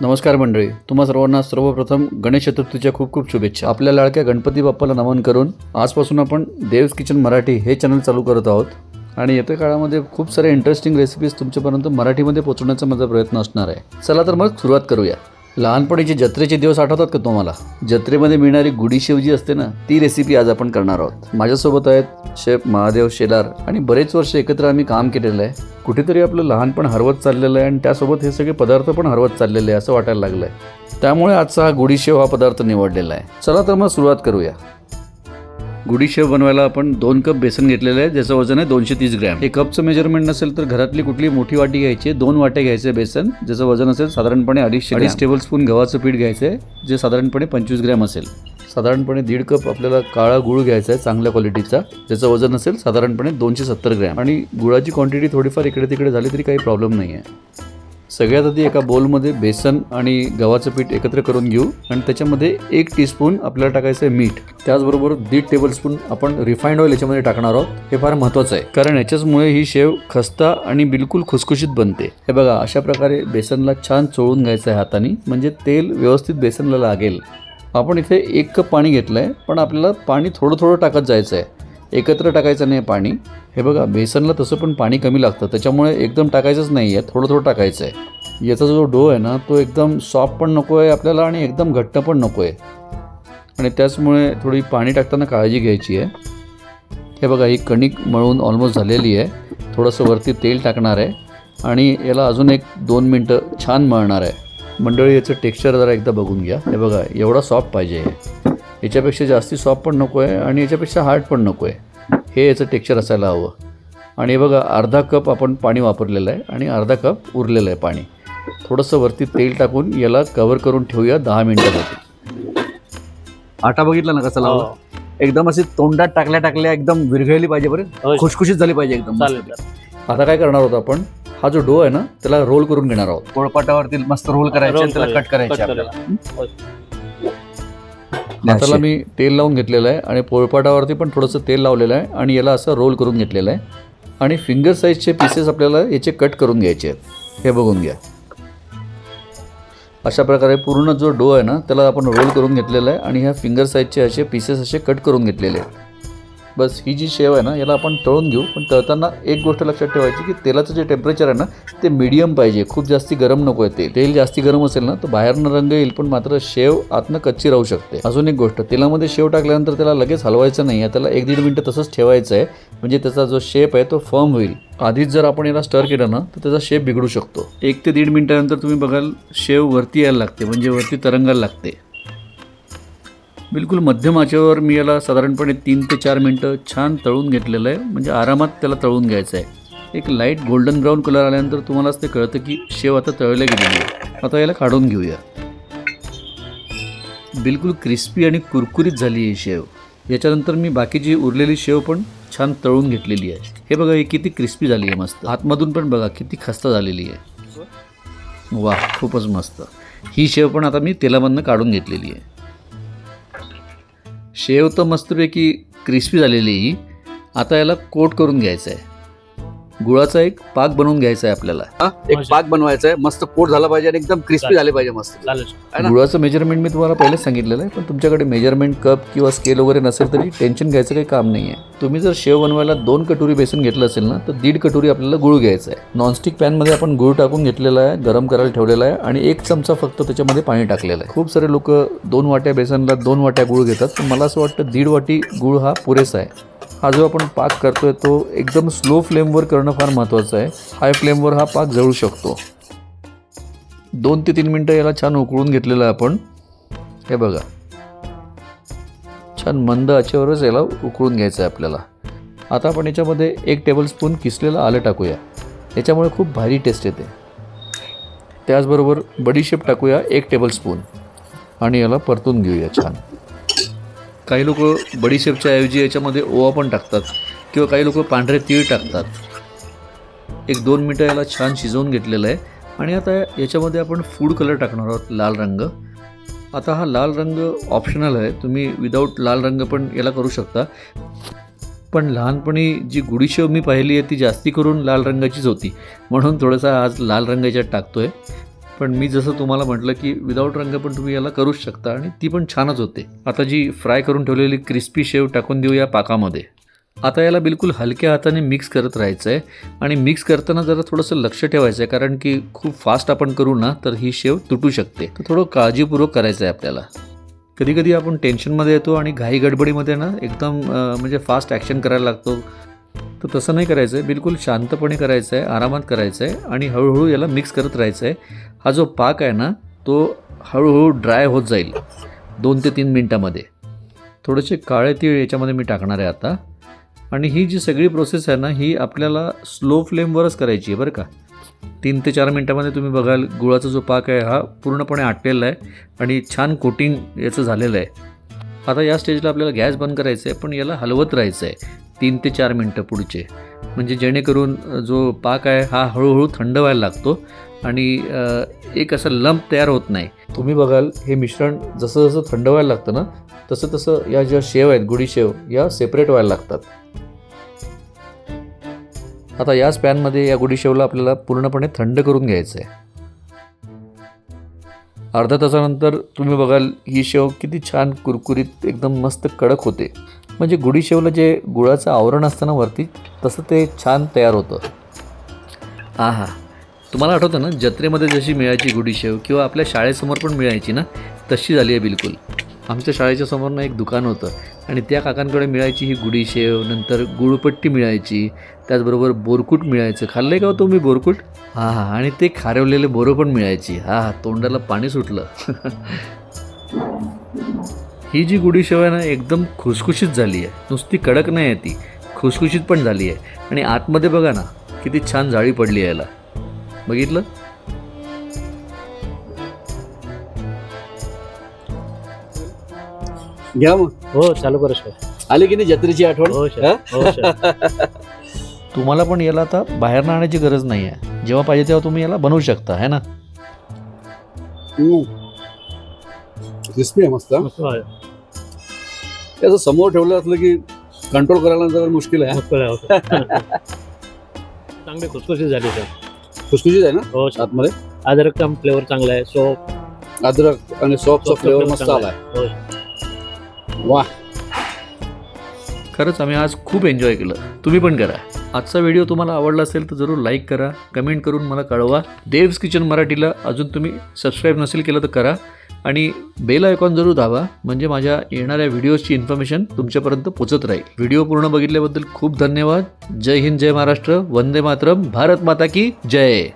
नमस्कार मंडळी. तुम्हा सर्वांना सर्वप्रथम गणेश चतुर्थीच्या खूप खूप शुभेच्छा. आपल्या लाडक्या गणपती बाप्पाला नमन करून आजपासून आपण देव्स किचन मराठी हे चॅनल चालू करत आहोत. आणि येत्या काळामध्ये खूप सारे इंटरेस्टिंग रेसिपीज तुमच्यापर्यंत मराठीमध्ये पोहोचवण्याचा माझा प्रयत्न असणार आहे. चला तर मग सुरुवात करूया. लहानपणीचे जत्रेचे दिवस आठवतात का तुम्हाला? जत्रेमध्ये मिळणारी गुढीशेव जी असते ना ती रेसिपी आज आपण करणार आहोत. माझ्यासोबत आहेत शेफ महादेव शेलार आणि बरेच वर्ष एकत्र आम्ही काम केलेलं आहे. कुठेतरी आपलं लहानपण हरवत चाललेलं आहे आणि त्यासोबत हे सगळे पदार्थ पण हरवत चाललेले आहे असं वाटायला लागलं आहे त्यामुळे आजचा हा गुढीशेव हा पदार्थ निवडलेला आहे. चला तर मग सुरुवात करूया. गुढीशेव बनवायला आपण दोन कप बेसन घेतलेलं आहे ज्याचं वजन आहे दोनशे तीस ग्रॅम. हे कपचं मेजरमेंट नसेल तर घरातली कुठली मोठी वाटी घ्यायची दोन वाट्या घ्यायचे बेसन ज्याचं वजन असेल साधारणपणे अडीचशे अडीच टेबल स्पून गव्हाचं पीठ घ्यायचं आहे जे साधारणपणे पंचवीस ग्रॅम असेल. साधारणपणे दीड कप आपल्याला काळा गुळ घ्यायचा आहे चांगल्या क्वालिटीचा ज्याचं वजन असेल साधारणपणे दोनशे सत्तर ग्रॅम. आणि गुळाची क्वांटिटी थोडीफार इकडे तिकडे झाली तरी काही प्रॉब्लेम नाही आहे सगळ्यात आधी एका बोलमध्ये बेसन आणि गव्हाचं पीठ एकत्र करून घेऊ आणि त्याच्यामध्ये एक टीस्पून आपल्याला टाकायचं आहे मीठ. त्याचबरोबर दीड टेबलस्पून आपण रिफाईंड ऑइल याच्यामध्ये टाकणार आहोत. हे फार महत्त्वाचं आहे. कारण याच्याचमुळे ही शेव खस्ता आणि बिलकुल खुसखुशीत बनते. हे बघा अशा प्रकारे बेसनला छान चोळून घ्यायचं आहे हाताने. म्हणजे तेल व्यवस्थित बेसनला लागेल. आपण इथे एक कप पाणी घेतलं आहे पण आपल्याला पाणी थोडं थोडं टाकत जायचं आहे एकत्र टाकायचं नाही पाणी. हे बघा बेसनला तसं पण पाणी कमी लागतं. त्याच्यामुळे एकदम टाकायचंच नाही आहे थोडं थोडं टाकायचं आहे याचा जो डो आहे ना तो एकदम सॉफ्ट पण नको आहे आपल्याला आणि एकदम घट्ट पण नको आहे आणि त्याचमुळे थोडी पाणी टाकताना काळजी घ्यायची आहे. हे बघा ही कणिक मळून ऑलमोस्ट झालेली आहे. थोडंसं वरती तेल टाकणार आहे. आणि याला अजून एक दोन मिनटं छान मळणार आहे. मंडळी याचं टेक्स्चर जरा एकदा बघून घ्या. हे बघा एवढा सॉफ्ट पाहिजे याच्यापेक्षा जास्ती सॉफ्ट पण नको आहे आणि याच्यापेक्षा हार्ड पण नको आहे हे याचं टेक्स्चर असायला हवं. आणि हे बघा अर्धा कप आपण पाणी वापरलेलं आहे आणि अर्धा कप उरलेलं आहे पाणी. थोडंसं वरती तेल टाकून याला कवर करून ठेवूया दहा मिनटासाठी. आटा बघितला ना कसा लावला? एकदम अशी तोंडात टाकल्या टाकल्या एकदम विरघळली पाहिजे बरं. खुशखुशीत झाली पाहिजे एकदम. आता काय करणार आहोत आपण? हा जो डो आहे ना त्याला रोल करून घेणार आहोत. पोळपाटावरती मस्त रोल करायचे त्याला. कट करायचे. हाताला मी तेल लावून घेतलेलं आहे आणि पोळपाटावरती पण थोडंसं तेल लावलेलं आहे आणि याला असं रोल करून घेतलेलं आहे. आणि फिंगर साईजचे पीसेस आपल्याला याचे कट करून घ्यायचे आहेत. हे बघून घ्या. अशा प्रकारे पूर्ण जो डो आहे ना त्याला आपण रोल करून घेतलेला आहे आणि ह्या फिंगर साईजचे असे पीसेस असे कट करून घेतलेले आहेत. बस ही जी शेव आहे ना याला आपण तळून घेऊ. पण तळताना एक गोष्ट लक्षात ठेवायची की तेलाचं जे टेम्परेचर आहे ना ते मीडियम पाहिजे. खूप जास्ती गरम नको आहे ते. तेल जास्ती गरम असेल ना तर बाहेरनं रंग येईल पण मात्र शेव आतनं कच्ची राहू शकते. अजून एक गोष्ट तेलामध्ये शेव टाकल्यानंतर त्याला लगेच हलवायचं नाही. आहे त्याला एक दीड मिनटं तसंच ठेवायचं आहे. म्हणजे त्याचा जो शेप आहे तो फर्म होईल. आधीच जर आपण याला स्टर केलं ना तर त्याचा शेप बिघडू शकतो. एक ते दीड मिनटानंतर तुम्ही बघाल शेव वरती यायला लागते. म्हणजे वरती तरंगायला लागते. बिलकुल मध्यम आचेवर मी याला साधारणपणे तीन ते चार मिनटं छान तळून घेतलेलं आहे. म्हणजे आरामात त्याला तळून घ्यायचं आहे. एक लाइट गोल्डन ब्राऊन कलर आल्यानंतर तुम्हालाच ते कळतं की शेव आता तळल्या गेलेली आहे आता याला काढून घेऊया. बिलकुल क्रिस्पी आणि कुरकुरीत झाली आहे शेव. याच्यानंतर मी बाकीची उरलेली शेव पण छान तळून घेतलेली आहे. हे बघा ही किती क्रिस्पी झाली आहे मस्त. आतमधून पण बघा किती खस्ता झालेली आहे. वा खूपच मस्त. ही शेव पण आता मी तेलामधनं काढून घेतलेली आहे. शेव तर मस्तपैकी क्रिस्पी झालेली ही. आता याला कोट करून घ्यायचं आहे. गुळाचा एक पाक बनवून घ्यायचा आहे आपल्याला. एक पाक बनवायचा आहे मस्त कोट झाला पाहिजे आणि एकदम क्रिस्पी झाले पाहिजे मस्त. चालेल. आहे ना? गुळाचं मेजरमेंट मी तुम्हाला पहिलेच सांगितलेलं आहे पण तुमच्याकडे मेजरमेंट कप किंवा स्केल वगैरे नसेल तरी टेन्शन घ्यायचं काही काम नाही आहे तुम्ही जर शेव बनवायला दोन कटोरी बेसन घेतलं असेल ना तर दीड कटोरी आपल्याला गुळ घ्यायचा आहे. नॉनस्टिक पॅनमध्ये आपण गुळ टाकून घेतलेला आहे गरम करायला ठेवलेला आहे आणि एक चमचा फक्त त्याच्यामध्ये पाणी टाकलेलं आहे. खूप सारे लोक दोन वाट्या बेसनला दोन वाट्या गुळ घेतात पण मला असं वाटतं दीड वाटी गुळ हा पुरेसा आहे. हा जो आपण पाक करतो आहे तो एकदम स्लो फ्लेमवर करणं फार महत्त्वाचं आहे. हाय फ्लेमवर हा पाक जळू शकतो. दोन ते तीन मिनटं याला छान उकळून घेतलेलं आहे आपण. हे बघा. छान मंद आचेवरच याला उकळून घ्यायचं आहे आपल्याला. आता आपण याच्यामध्ये एक टेबलस्पून किसलेलं आलं टाकूया. याच्यामुळे खूप भारी टेस्ट येते. त्याचबरोबर बडीशेप टाकूया एक टेबलस्पून आणि याला परतून घेऊया छान. काही लोक बडीशेपच्या ऐवजी याच्यामध्ये ओवा पण टाकतात किंवा काही लोक पांढरे तीळ टाकतात. एक दोन मिनटं याला छान शिजवून घेतलेलं आहे. आणि आता याच्यामध्ये आपण फूड कलर टाकणार आहोत लाल रंग. आता हा लाल रंग ऑप्शनल आहे. तुम्ही विदाऊट लाल रंग पण याला करू शकता. पण लहानपणी जी गुडीशेव मी पाहिली आहे ती जास्ती करून लाल रंगाचीच होती. म्हणून थोडासा आज लाल रंग याच्यात टाकतो आहे पण मी जसं तुम्हाला म्हटलं की विदाऊट रंग पण तुम्ही याला करूच शकता आणि ती पण छानच होते. आता जी फ्राय करून ठेवलेली क्रिस्पी शेव टाकून देऊ या पाकामध्ये. आता याला बिलकुल हलक्या हाताने मिक्स करत राहायचं आहे आणि मिक्स करताना जरा थोडंसं लक्ष ठेवायचं आहे कारण की खूप फास्ट आपण करू ना तर ही शेव तुटू शकते. तर थोडं काळजीपूर्वक करायचं आहे आपल्याला. कधी कधी आपण टेन्शनमध्ये येतो आणि घाई गडबडीमध्ये ना एकदम म्हणजे फास्ट ॲक्शन करायला लागतो. तर तसं नाही करायचं आहे बिलकुल शांतपणे करायचं आहे आरामात करायचं आहे आणि हळूहळू याला मिक्स करत राहायचं आहे हा जो पाक आहे ना तो हळूहळू ड्राय होत जाईल. दोन ते तीन मिनटामध्ये. थोडेसे काळे तीळ याच्यामध्ये मी टाकणार आहे आता. आणि ही जी सगळी प्रोसेस आहे ना ही आपल्याला स्लो फ्लेमवरच करायची आहे बरं का. तीन ते चार मिनटामध्ये तुम्ही बघाल गुळाचा जो पाक आहे हा पूर्णपणे आटलेला आहे आणि छान कोटिंग याचं झालेलं आहे. आता या स्टेजला आपल्याला गॅस बंद करायचं आहे पण याला हलवत राहायचं आहे तीन ते चार मिनटं पुढचे. म्हणजे जेणेकरून जो पाक आहे हा हळूहळू थंड व्हायला लागतो आणि एक असं लंप तयार होत नाही. तुम्ही बघाल हे मिश्रण जसं जसं थंड व्हायला लागतं ना तसं तसं या ज्या शेव आहेत गुढी शेव या सेपरेट व्हायला लागतात. आता याच पॅनमध्ये या गुढी शेवला आपल्याला पूर्णपणे थंड करून घ्यायचं आहे अर्धा तासानंतर तुम्ही बघाल ही शेव किती छान कुरकुरीत एकदम मस्त कडक होते. म्हणजे गुढी शेवला जे गुळाचं आवरण असतं ना वरती तसं ते छान तयार होतं. हा हा तुम्हाला आठवतं ना जत्रेमध्ये जशी मिळायची गुढी शेव किंवा आपल्या शाळेसमोर पण मिळायची ना तशी झाली आहे बिलकुल. आमच्या शाळेच्या समोर ना एक दुकान होतं आणि त्या काकांकडे मिळायची ही गुढी शेव नंतर गुळपट्टी मिळायची त्याचबरोबर बोरकूट मिळायचं. खाल्लं आहे का हो तुम्ही बोरकूट? हां हां आणि ते खारवलेले बोरं पण मिळायची. हां हां तोंडाला पाणी सुटलं. ही जी गुढी शेव आहे ना एकदम खुसखुशीत झाली आहे. नुसती कडक नाही आहे ती खुसखुशीत पण झाली आहे. आणि आतमध्ये बघा ना किती छान जाळी पडली आहे याला. बघितलं? घ्या मग. हो चालू करू सर आली की नाही जत्रेची आठवण? हो सर हा? सर तुम्हाला पण याला आता बाहेर आणण्याची गरज नाही आहे. जेव्हा पाहिजे तेव्हा तुम्ही याला बनवू शकता है ना? हम्म. क्रिस्पी आहे मस्त. मस्त आहे. त्याचं समोर ठेवलं असलं की कंट्रोल करायला जरा मुश्किल आहे. आहे. चांगली खुसखुशीत झाली सर. खुसखुशीत आहे ना? हो सर. आतमध्ये? अद्रकचा फ्लेवर चांगला आहे सो अद्रक आणि सॉफ्टचा फ्लेवर मस्त आलाय हो वा. खरंच आम्ही आज खूप एन्जॉय केलं. तुम्ही पण करा. आजचा व्हिडिओ तुम्हाला आवडला असेल तर जरूर लाईक करा. कमेंट करून मला कळवा. देव्स किचन मराठीला अजून तुम्ही सबस्क्राईब नसेल केलं तर करा. आणि बेल आयकॉन जरूर दाबा म्हणजे माझ्या येणाऱ्या व्हिडिओजची इन्फॉर्मेशन तुमच्यापर्यंत पोचत राहील. व्हिडिओ पूर्ण बघितल्याबद्दल खूप धन्यवाद. जय हिंद जय महाराष्ट्र. वंदे मातरम. भारत माता की जय.